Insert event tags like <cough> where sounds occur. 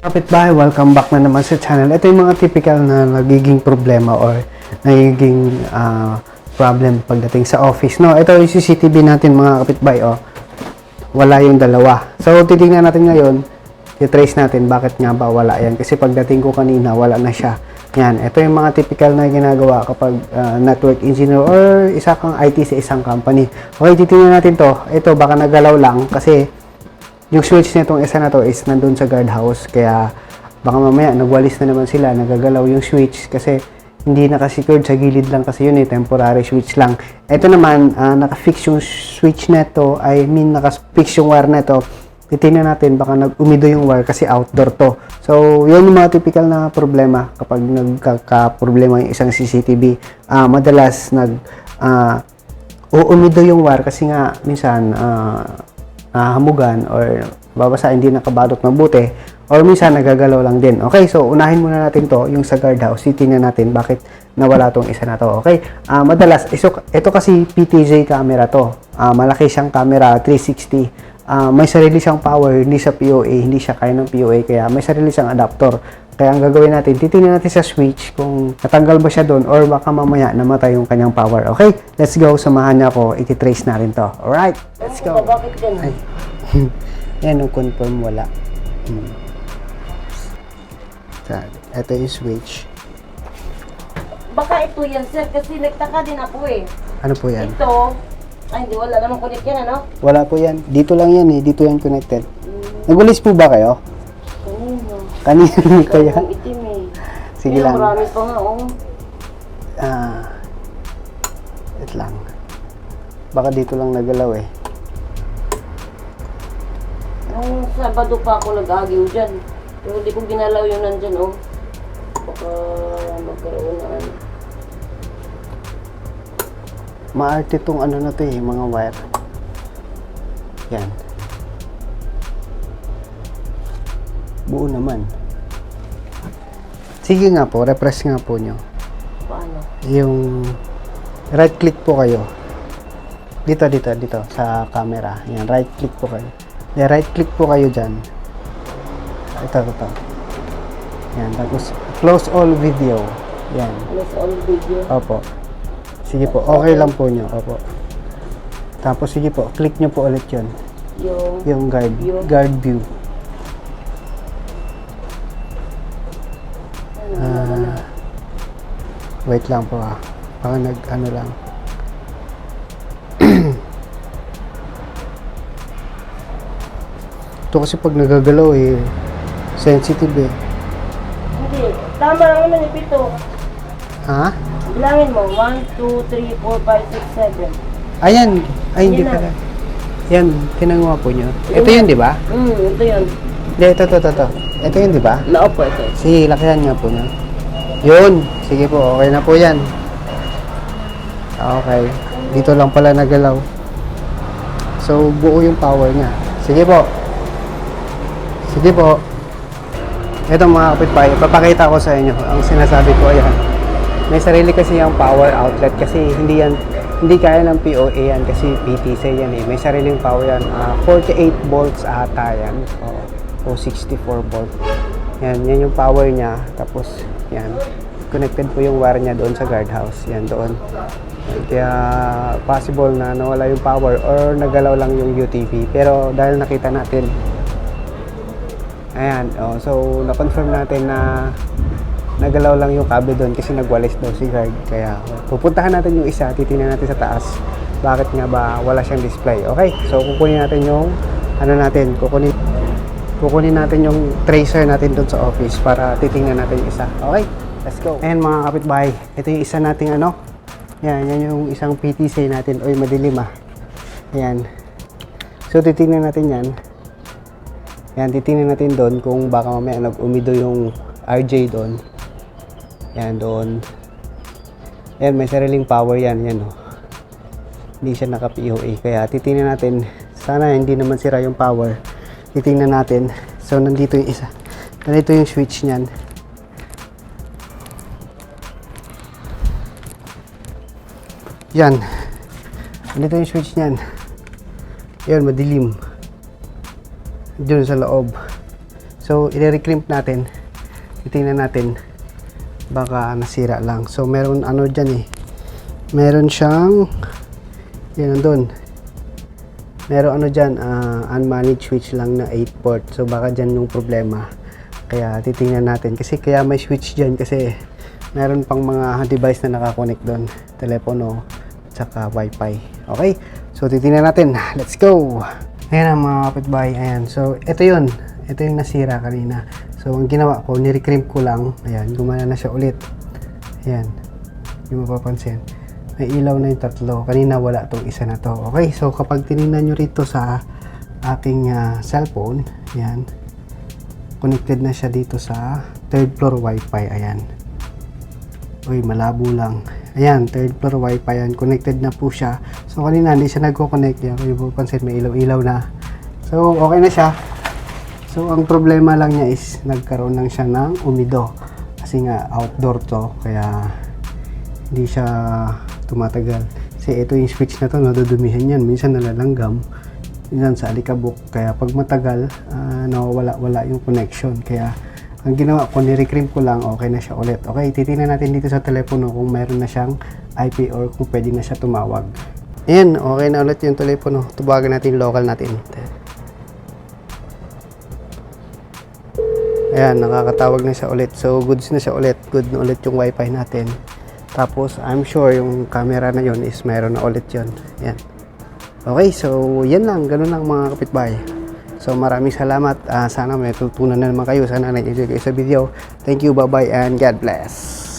Kapitbahay, welcome back na naman sa channel. Ito yung mga typical na nagiging problema or nagiging ah, problem pagdating sa office. No, ito yung CCTV natin mga kapitbahay. Oh. Wala yung dalawa. So, titingnan natin ngayon, i-trace natin bakit nga ba wala yan. Kasi pagdating ko kanina, wala na siya. Yan, ito yung mga typical na ginagawa kapag ah, network engineer or isa kang IT sa isang company. Okay, titingnan natin to. Ito, baka nagalaw lang kasi yung switch nitong isa na to is nandun sa guardhouse kaya baka mamaya nagwalis na naman sila nagagalaw yung switch kasi hindi naka-secured sa gilid lang kasi yun eh temporary switch lang. Ito naman ah, naka-fix yung switch neto I mean naka-fix yung wire neto. Titingnan natin baka nag-umido yung wire kasi outdoor to. So yun yung mga typical na problema kapag nagkaka-problema yung isang CCTV Ah, madalas nag ah, uumido yung wire kasi nga minsan ah, nahamugan or babasa hindi nakabalot mabuti or minsan nagagalaw lang din. Okay, so unahin muna natin to yung sa guardhouse. Titingnan natin bakit nawala tong isa na to. Okay, Ah, madalas iso, ito kasi PTZ camera to. Ah, malaki siyang camera 360. Ah, may sarili siyang power, hindi sa POA, hindi siya kaya ng POA kaya may sarili siyang adapter. Kaya ang gagawin natin, titingnan natin sa switch kung natanggal ba siya doon or baka mamaya namatay yung kanyang power. Okay, let's go. Samahan niya ako. Iti-trace natin to. Alright, let's go. Bakit <laughs> yan? Ay. Yan, confirm wala. Hmm. Ito yung switch. Baka ito yan, sir, kasi nagtaka din ako eh. Ano po yan? Ito, ay hindi, wala namang connect yan, ano? Wala po yan. Dito lang yan eh. Dito yan connected. Hmm, Nagulis po ba kayo? Kanina kaya? Ang itim eh. Sige Ayun, lang. Marami pa nga, oh. Ah. wait lang. Baka dito lang nagalaw eh. Nung Sabado pa ako nag-agiw dyan. Pero di ko ginalaw yung nandyan, oh. Baka magkaroon na ano. Maarte tong ano na to eh, mga wire. Yan. Buo naman. Sige nga po, repress nga po nyo. Paano? Yung right click po kayo. Dito, dito, dito sa camera. Yan, right click po kayo. Yan, right click po kayo dyan. Ito, ito, ito. Yan, tapos close all video. Yan. Sa all video? Opo. Sige po, okay lang po nyo. Opo. Tapos sige po, click nyo po ulit yun. Yung, Yung guard, View. guard view. Wait lang po ah. Baka nag ano lang. Ito kasi pag nagagalaw eh, sensitive eh. Hindi, tama lang naman yung pito. Ha? Bilangin mo, 1, 2, 3, 4, 5, 6, 7. Ayan. Ay, hindi pala. Yan, tinanguha po nyo. Ito yun, di ba? Hmm, ito yun. Hindi, ito, ito, ito, ito. Ito yun, di ba? Naupo ito. Sige, lakihan nga po nyo. Yun. Sige po, okay na po yan. Okay. Dito lang pala nagalaw. So, buo yung power niya. Sige po. Sige po. Ito mga kapitbahay, papakita ko sa inyo. Ang sinasabi ko, ayan. May sarili kasi yung power outlet kasi hindi yan hindi kaya ng POA yan kasi PTC yan eh. May sariling power yan. Ah, 48 volts ata yan. O, o 64 volt. Yan, yan yung power niya. Tapos, yan. Connected po yung wire niya doon sa guardhouse. Yan, doon. Kaya possible na nawala yung power or nagalaw lang yung UTP. Pero dahil nakita natin, ayan, oh, so na-confirm natin na nagalaw lang yung cable doon kasi nagwalis daw si guard. Kaya pupuntahan natin yung isa, titingnan natin sa taas. Bakit nga ba wala siyang display? Okay, so kukunin natin yung ano natin, kukunin kukunin natin yung tracer natin doon sa office para titingnan natin yung isa. Okay, let's go. Ayan mga kapitbahay, ito yung isa nating ano, yan, yan yung isang PTC natin. Oy, madilim ah. Ayan. So, titingnan natin yan. Yan, titingnan natin doon kung baka mamaya nag-umido yung RJ doon. Yan, doon. Yan, may sariling power yan. Yan, oh. Hindi siya naka-POA. Kaya, titingnan natin. Sana hindi naman sira yung power. Titingnan natin. So, nandito yung isa. Nandito yung switch niyan. Yan. Nandito yung switch niyan. Yan, madilim. Diyan sa loob. So, i-recrimp natin. Titingnan natin. Baka nasira lang. So, meron ano dyan eh. Meron siyang yan doon. Meron ano dyan, ah, unmanaged switch lang na 8 port. So, baka dyan yung problema. Kaya, titingnan natin. Kasi kaya may switch dyan kasi meron pang mga device na nakakonect doon. Telepono, tsaka wifi. Okay? So, titingnan natin. Let's go! Ayan ang mga kapitbahay. Ayan. So, ito yun. Ito yung nasira kanina. So, ang ginawa ko, nirecrimp ko lang. Ayan, gumana na siya ulit. Ayan. Yung mapapansin. May ilaw na yung tatlo. Kanina wala tong isa na to. Okay, so kapag tinignan nyo rito sa aking ah, cellphone, ayan, connected na siya dito sa third floor wifi. Ayan. Uy, malabo lang. Ayan, third floor wifi yan. Connected na po siya. So, kanina hindi siya nagko-connect. Yan, kung yung pansin, may ilaw-ilaw na. So, okay na siya. So, ang problema lang niya is nagkaroon lang siya ng umido. Kasi nga, outdoor to. Kaya, hindi siya tumatagal. Kasi ito yung switch na to, nadudumihan yan. Minsan nalalanggam. Minsan sa alikabok. Kaya pag matagal, ah, nawawala-wala yung connection. Kaya, ang ginawa ko, nirecrim ko lang, okay na siya ulit. Okay, titingnan natin dito sa telepono kung meron na siyang IP or kung pwede na siya tumawag. Ayan, okay na ulit yung telepono. Tubagan natin local natin. Ayan, nakakatawag na siya ulit. So, goods na siya ulit. Good na ulit yung wifi natin. Tapos, I'm sure yung camera na yon is mayroon na ulit yon. Ayan. Okay, so yan lang. Ganun lang mga kapitbahay. So, maraming salamat. Ah, sana may tutunan na naman kayo. Sana nag-enjoy kayo sa video. Thank you, bye-bye, and God bless.